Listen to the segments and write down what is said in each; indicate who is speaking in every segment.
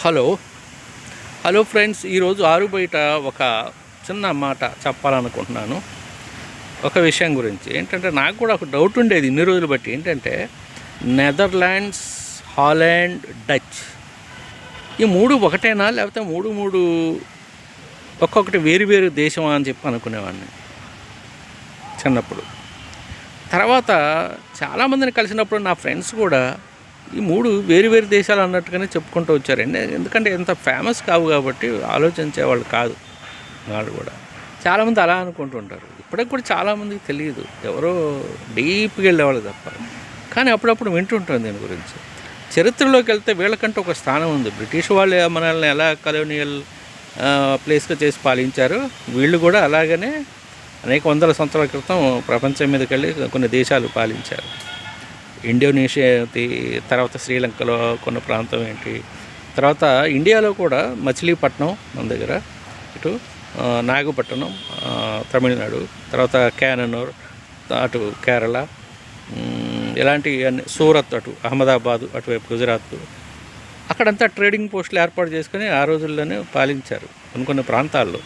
Speaker 1: Hello. Hello friends ఈరోజు ఆరు బయట ఒక చిన్న మాట చెప్పాలనుకుంటున్నాను. ఒక విషయం గురించి. ఏంటంటే నాకు కూడా ఒక డౌట్ ఉండేది ఇన్ని రోజులు బట్టి. ఏంటంటే నెదర్లాండ్స్ హాలాండ్ డచ్. ఈ మూడు ఒకటేనా? లేకపోతే మూడు మూడు ఒక్కొక్కటి వేరు వేరు దేశమా అని చెప్పి అనుకునేవాడిని చిన్నప్పుడు. తర్వాత చాలామందిని కలిసినప్పుడు నా ఫ్రెండ్స్ కూడా ఈ మూడు వేరు వేరు దేశాలు అన్నట్టుగానే చెప్పుకుంటూ వచ్చారండి. ఎందుకంటే ఎంత ఫేమస్ కావు కాబట్టి ఆలోచించే వాళ్ళు కాదు వాళ్ళు కూడా. చాలామంది అలా అనుకుంటుంటారు. ఇప్పటికి కూడా చాలామందికి తెలియదు. ఎవరో డీప్గా వెళ్ళేవాళ్ళు తప్ప. కానీ అప్పుడప్పుడు వింటుంటాం దీని గురించి. చరిత్రలోకి వెళ్తే వీళ్ళకంటే ఒక స్థానం ఉంది. బ్రిటిష్ వాళ్ళు మనల్ని ఎలా కలోనియల్ ప్లేస్గా చేసి పాలించారు. వీళ్ళు కూడా అలాగనే అనేక వందల సంవత్సరాల క్రితం ప్రపంచం మీదకి వెళ్ళి కొన్ని దేశాలు పాలించారు. ఇండోనేషియా తర్వాత శ్రీలంకలో కొన్ని ప్రాంతం ఏంటి? తర్వాత ఇండియాలో కూడా మచిలీపట్నం మన దగ్గర ఇటు నాగపట్నం తమిళనాడు తర్వాత క్యాననూర్ అటు కేరళ ఇలాంటి అన్ని సూరత్ అటు అహ్మదాబాదు అటువైపు గుజరాత్. అక్కడంతా ట్రేడింగ్ పోస్టులు ఏర్పాటు చేసుకొని ఆ రోజుల్లోనే పాలించారు కొన్ని కొన్ని ప్రాంతాల్లో.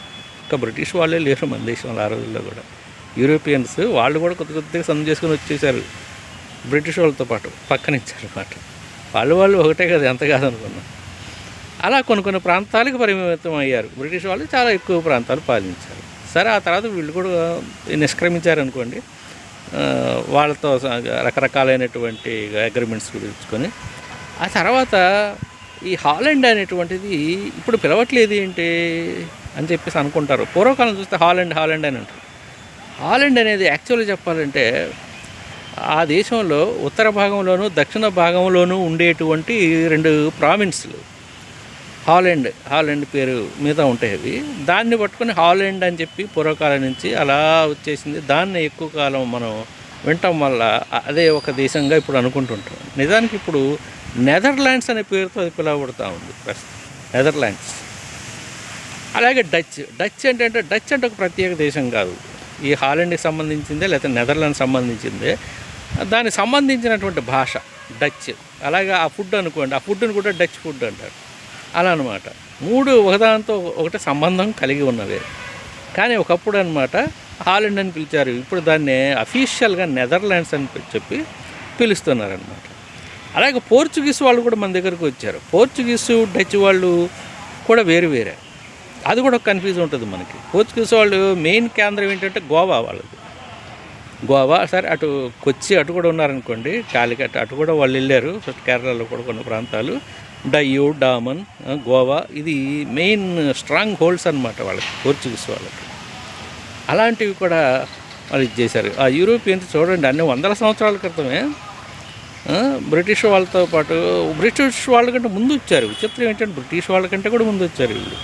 Speaker 1: ఇంకా బ్రిటిష్ వాళ్ళే లేరు మన దేశంలో ఆ రోజుల్లో కూడా. యూరోపియన్స్ వాళ్ళు కూడా కొద్ది కొద్దిగా సందు చేసుకొని వచ్చేసారు. బ్రిటిష్ వాళ్ళతో పాటు పక్కనిచ్చారు అనమాట వాళ్ళు వాళ్ళు ఒకటే కదా ఎంత కాదనుకున్నాం. అలా కొన్ని కొన్ని ప్రాంతాలకు పరిమితం అయ్యారు. బ్రిటిష్ వాళ్ళు చాలా ఎక్కువ ప్రాంతాలు పాలించారు. సరే ఆ తర్వాత వీళ్ళు కూడా నిష్క్రమించారు అనుకోండి వాళ్ళతో రకరకాలైనటువంటి అగ్రిమెంట్స్ కుదుర్చుకొని. ఆ తర్వాత ఈ హాలండ్ అనేటువంటిది ఇప్పుడు పిలవట్లేదు ఏంటి అని చెప్పేసి అనుకుంటారు. పూర్వకాలం చూస్తే హాలండ్ హాలెండ్ అని అంటారు. హాలెండ్ అనేది యాక్చువల్గా చెప్పాలంటే ఆ దేశంలో ఉత్తర భాగంలోను దక్షిణ భాగంలోనూ ఉండేటువంటి రెండు ప్రావిన్స్లు. హాలెండ్ హాలెండ్ పేరు మీద ఉంటాయి అవి. దాన్ని పట్టుకొని హాలెండ్ అని చెప్పి పూర్వకాలం నుంచి అలా వచ్చేసింది. దాన్ని ఎక్కువ కాలం మనం వినటం వల్ల అదే ఒక దేశంగా ఇప్పుడు అనుకుంటుంటాం. నిజానికి ఇప్పుడు నెదర్లాండ్స్ అనే పేరుతో అది పిలువబడుతూ ఉంది ప్రస్తుతం. నెదర్లాండ్స్. అలాగే డచ్. డచ్ ఏంటంటే డచ్ అంటే ఒక ప్రత్యేక దేశం కాదు. ఈ హాలెండ్కి సంబంధించిందే లేకపోతే నెదర్లాండ్ సంబంధించిందే. దానికి సంబంధించినటువంటి భాష డచ్. అలాగే ఆ ఫుడ్ అనుకోండి ఆ ఫుడ్ని కూడా డచ్ ఫుడ్ అంటారు. అలా అనమాట మూడు ఒకదానితో ఒకటి సంబంధం కలిగి ఉన్నవే. కానీ ఒకప్పుడు అనమాట హాలండ్ అని పిలిచారు. ఇప్పుడు దాన్ని అఫీషియల్గా నెదర్లాండ్స్ అని చెప్పి పిలుస్తున్నారనమాట అలాగే పోర్చుగీస్ వాళ్ళు కూడా మన దగ్గరకు వచ్చారు. పోర్చుగీసు డచ్ వాళ్ళు కూడా వేరు వేరే. అది కూడా కన్ఫ్యూజ్ ఉంటుంది మనకి. పోర్చుగీస్ వాళ్ళు మెయిన్ కేంద్రం ఏంటంటే గోవా వాళ్ళది. గోవా సరే అటు కొచ్చి అటు కూడా ఉన్నారనుకోండి కాలికట్ అటు కూడా వాళ్ళు వెళ్ళారు కేరళలో కూడా కొన్ని ప్రాంతాలు. డయ్యూ డామన్ గోవా ఇది మెయిన్ స్ట్రాంగ్ హోల్డ్స్ అనమాట వాళ్ళకి పోర్చుగీస్ వాళ్ళకి. అలాంటివి కూడా వాళ్ళు ఇది చేశారు. ఆ యూరోపియన్స్ చూడండి అన్ని వందల సంవత్సరాల క్రితమే బ్రిటిష్ వాళ్ళతో పాటు బ్రిటిష్ వాళ్ళకంటే ముందు వచ్చారు. విచిత్రం ఏంటంటే బ్రిటిష్ వాళ్ళకంటే కూడా ముందు వచ్చారు వీళ్ళు.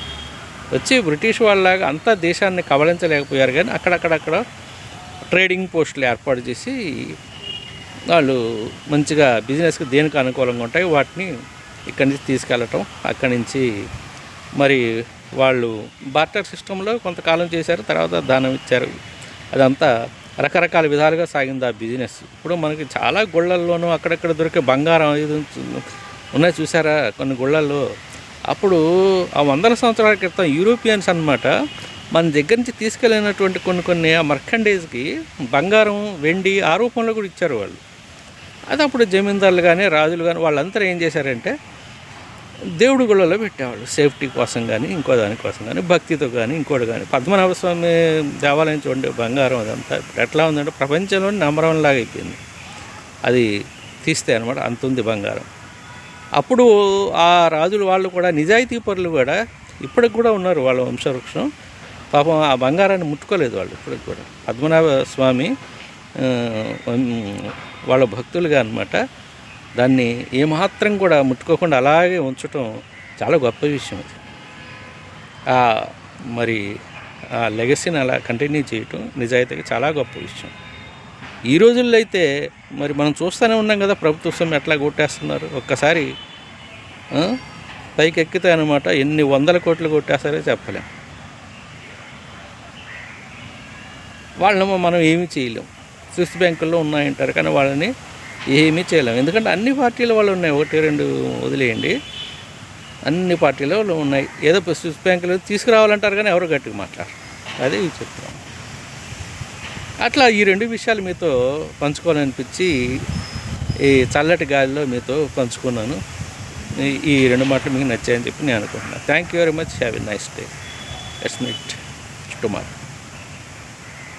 Speaker 1: వచ్చి బ్రిటిష్ వాళ్ళలాగా అంతా దేశాన్ని కబలించలేకపోయారు కానీ అక్కడక్కడక్కడ ట్రేడింగ్ పోస్టులు ఏర్పాటు చేసి వాళ్ళు మంచిగా బిజినెస్కి దేనికి అనుకూలంగా ఉంటాయి వాటిని ఇక్కడి నుంచి తీసుకెళ్ళటం అక్కడి నుంచి మరి వాళ్ళు బార్టర్ సిస్టంలో కొంతకాలం చేశారు తర్వాత దానం ఇచ్చారు. అదంతా రకరకాల విధాలుగా సాగింది ఆ బిజినెస్. ఇప్పుడు మనకి చాలా గుళ్ళల్లోనూ అక్కడక్కడ దొరికే బంగారం ఇది ఉన్నాయి చూసారా? కొన్ని గుళ్ళల్లో అప్పుడు ఆ వందల సంవత్సరాల క్రితం యూరోపియన్స్ అన్నమాట మన దగ్గర నుంచి తీసుకెళ్ళినటువంటి కొన్ని కొన్ని ఆ మర్కండేజ్కి బంగారం వెండి ఆ రూపంలో కూడా ఇచ్చారు వాళ్ళు. అది అప్పుడు జమీందారులు కానీ రాజులు కానీ వాళ్ళంతా ఏం చేశారంటే దేవుడి గుళ్ళలో పెట్టేవాళ్ళు. సేఫ్టీ కోసం కానీ ఇంకో దానికోసం కానీ భక్తితో కానీ ఇంకోటి కానీ పద్మనాభ స్వామి దేవాలయం చూడండి బంగారం అదంతా. ఇప్పుడు ఎట్లా ఉందంటే ప్రపంచంలో నెంబర్ లాగా అయిపోయింది. అది తీస్తే అనమాట అంత ఉంది బంగారం. అప్పుడు ఆ రాజులు వాళ్ళు కూడా నిజాయితీ పరులు కూడా ఇప్పటికి కూడా ఉన్నారు వాళ్ళ వంశవృక్షం. పాపం ఆ బంగారాన్ని ముట్టుకోలేదు వాళ్ళు ఇప్పటికి కూడా. పద్మనాభ స్వామి వాళ్ళ భక్తులుగా అనమాట దాన్ని ఏమాత్రం కూడా ముట్టుకోకుండా అలాగే ఉంచటం చాలా గొప్ప విషయం అది. మరి ఆ లెగసీని అలా కంటిన్యూ చేయటం నిజాయితీగా చాలా గొప్ప విషయం. ఈ రోజుల్లో అయితే మరి మనం చూస్తూనే ఉన్నాం కదా ప్రభుత్వ సొమ్ము ఎట్లా కొట్టేస్తున్నారు. ఒక్కసారి పైకెక్కితే అనమాట ఎన్ని వందల కోట్లు కొట్టేస్తారో చెప్పలేం. వాళ్ళని మనం ఏమీ చేయలేం. స్విస్ బ్యాంకుల్లో ఉన్నాయంటారు కానీ వాళ్ళని ఏమీ చేయలేము ఎందుకంటే అన్ని పార్టీల వాళ్ళు ఉన్నాయి. ఒకటి రెండు వదిలేయండి. అన్ని పార్టీలో ఉన్నాయి. ఏదో స్విస్ బ్యాంకులు తీసుకురావాలంటారు కానీ ఎవరు గట్టిగా మాట్లాడరు. అదే విచిత్రం అట్లా ఈ రెండు విషయాలు మీతో పంచుకోవాలనిపించి ఈ చల్లటి గాలిలో మీతో పంచుకున్నాను. ఈ- రెండు మాటలు మీకు నచ్చాయని చెప్పి నేను అనుకుంటున్నాను. Thank you very much have a nice day yes meet tomorrow